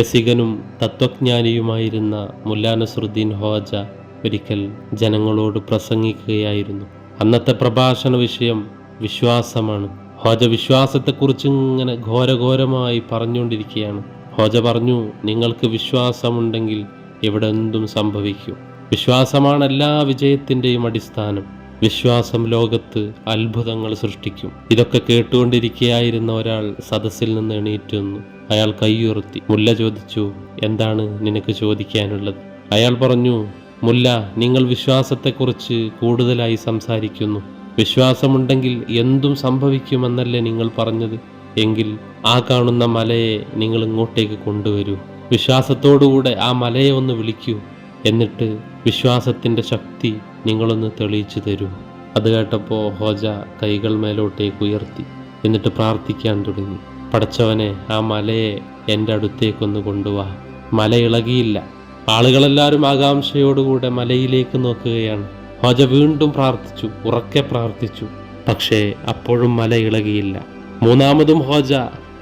രസികനും തത്വജ്ഞാനിയുമായിരുന്ന Mulla Nasruddin Hodja ഒരിക്കൽ ജനങ്ങളോട് പ്രസംഗിക്കുകയായിരുന്നു. അന്നത്തെ പ്രഭാഷണ വിഷയം വിശ്വാസമാണ്. ഹോജ വിശ്വാസത്തെക്കുറിച്ച് ഇങ്ങനെ ഘോരഘോരമായി പറഞ്ഞുകൊണ്ടിരിക്കുകയാണ്. ഹോജ പറഞ്ഞു നിങ്ങൾക്ക് വിശ്വാസമുണ്ടെങ്കിൽ ഇവിടെ എന്തും സംഭവിക്കും. വിശ്വാസമാണ് എല്ലാ വിജയത്തിന്റെയും അടിസ്ഥാനം. വിശ്വാസം ലോകത്ത് അത്ഭുതങ്ങൾ സൃഷ്ടിക്കും. ഇതൊക്കെ കേട്ടുകൊണ്ടിരിക്കുകയായിരുന്ന ഒരാൾ സദസ്സിൽ നിന്ന് എണീറ്റുന്നു അയാൾ കൈയുയർത്തി മുല്ല ചോദിച്ചു എന്താണ് നിനക്ക് ചോദിക്കാനുള്ളത്? അയാൾ പറഞ്ഞു മുല്ല നിങ്ങൾ വിശ്വാസത്തെക്കുറിച്ച് കൂടുതലായി സംസാരിക്കുന്നു. വിശ്വാസമുണ്ടെങ്കിൽ എന്തും സംഭവിക്കുമെന്നല്ലേ നിങ്ങൾ പറഞ്ഞത്? എങ്കിൽ ആ കാണുന്ന മലയെ നിങ്ങൾ ഇങ്ങോട്ടേക്ക് കൊണ്ടുവരൂ. വിശ്വാസത്തോടുകൂടെ ആ മലയെ ഒന്ന് വിളിക്കൂ. എന്നിട്ട് വിശ്വാസത്തിന്റെ ശക്തി നിങ്ങളൊന്ന് തെളിയിച്ചു തരൂ. അത് കേട്ടപ്പോൾ ഹോജ കൈകൾ മേലോട്ടേക്ക് ഉയർത്തി. എന്നിട്ട് പ്രാർത്ഥിക്കാൻ തുടങ്ങി. പടച്ചവനെ ആ മലയെ എന്റെ അടുത്തേക്കൊന്ന് കൊണ്ടുവാ. മല ഇളകിയില്ല. ആളുകളെല്ലാവരും ആകാംക്ഷയോടുകൂടെ മലയിലേക്ക് നോക്കുകയാണ്. ഹോജ വീണ്ടും പ്രാർത്ഥിച്ചു. ഉറക്കെ പ്രാർത്ഥിച്ചു. പക്ഷേ അപ്പോഴും മല ഇളകിയില്ല. മൂന്നാമതും ഹോജ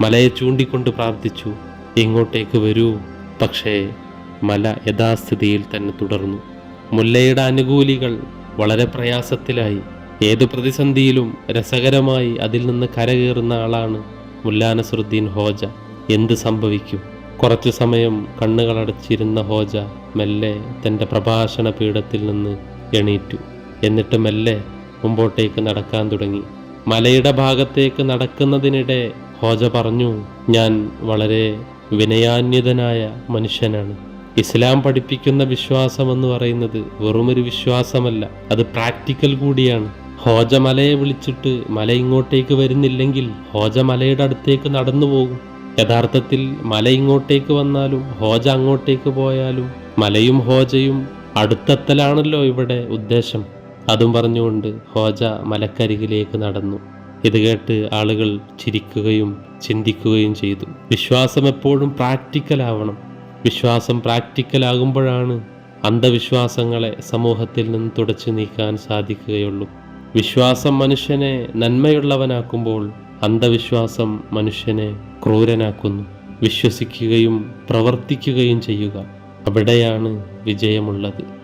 മലയെ ചൂണ്ടിക്കൊണ്ട് പ്രാർത്ഥിച്ചു. ഇങ്ങോട്ടേക്ക് വരൂ. പക്ഷേ മല യഥാസ്ഥിതിയിൽ തന്നെ തുടർന്നു. മുല്ലയുടെ അനുകൂലികൾ വളരെ പ്രയാസത്തിലായി. ഏത് പ്രതിസന്ധിയിലും രസകരമായി അതിൽ നിന്ന് കരകയറുന്ന ആളാണ് മുല്ലാ നസറുദ്ദീൻ ഹോജ. എന്ത് സംഭവിക്കും? കുറച്ചു സമയം കണ്ണുകളടച്ചിരുന്ന ഹോജ മെല്ലെ തന്റെ പ്രഭാഷണ പീഠത്തിൽ നിന്ന് എണീറ്റു. എന്നിട്ട് മെല്ലെ മുമ്പോട്ടേക്ക് നടക്കാൻ തുടങ്ങി. മലയുടെ ഭാഗത്തേക്ക് നടക്കുന്നതിനിടെ ഹോജ പറഞ്ഞു ഞാൻ വളരെ വിനയാന്യതനായ മനുഷ്യനാണ്. ഇസ്ലാം പഠിപ്പിക്കുന്ന വിശ്വാസം എന്ന് പറയുന്നത് വെറുമൊരു വിശ്വാസമല്ല. അത് പ്രാക്ടിക്കൽ കൂടിയാണ്. ഹോജ മലയെ വിളിച്ചിട്ട് മല ഇങ്ങോട്ടേക്ക് വരുന്നില്ലെങ്കിൽ ഹോജ മലയുടെ അടുത്തേക്ക് നടന്നു പോകും. യഥാർത്ഥത്തിൽ മല ഇങ്ങോട്ടേക്ക് വന്നാലും ഹോജ അങ്ങോട്ടേക്ക് പോയാലും മലയും ഹോജയും അടുത്തെത്തലാണല്ലോ ഇവിടെ ഉദ്ദേശം. അതും പറഞ്ഞുകൊണ്ട് ഹോജ മലക്കരികിലേക്ക് നടന്നു. ഇത് കേട്ട് ആളുകൾ ചിരിക്കുകയും ചിന്തിക്കുകയും ചെയ്തു. വിശ്വാസം എപ്പോഴും പ്രാക്ടിക്കൽ ആവണം വിശ്വാസം പ്രാക്ടിക്കലാകുമ്പോഴാണ് അന്ധവിശ്വാസങ്ങളെ സമൂഹത്തിൽ നിന്ന് തുടച്ചു നീക്കാൻ സാധിക്കുകയുള്ളൂ. വിശ്വാസം മനുഷ്യനെ നന്മയുള്ളവനാക്കുമ്പോൾ അന്ധവിശ്വാസം മനുഷ്യനെ ക്രൂരനാക്കുന്നു. വിശ്വസിക്കുകയും പ്രവർത്തിക്കുകയും ചെയ്യുക. അവിടെയാണ് വിജയമുള്ളത്.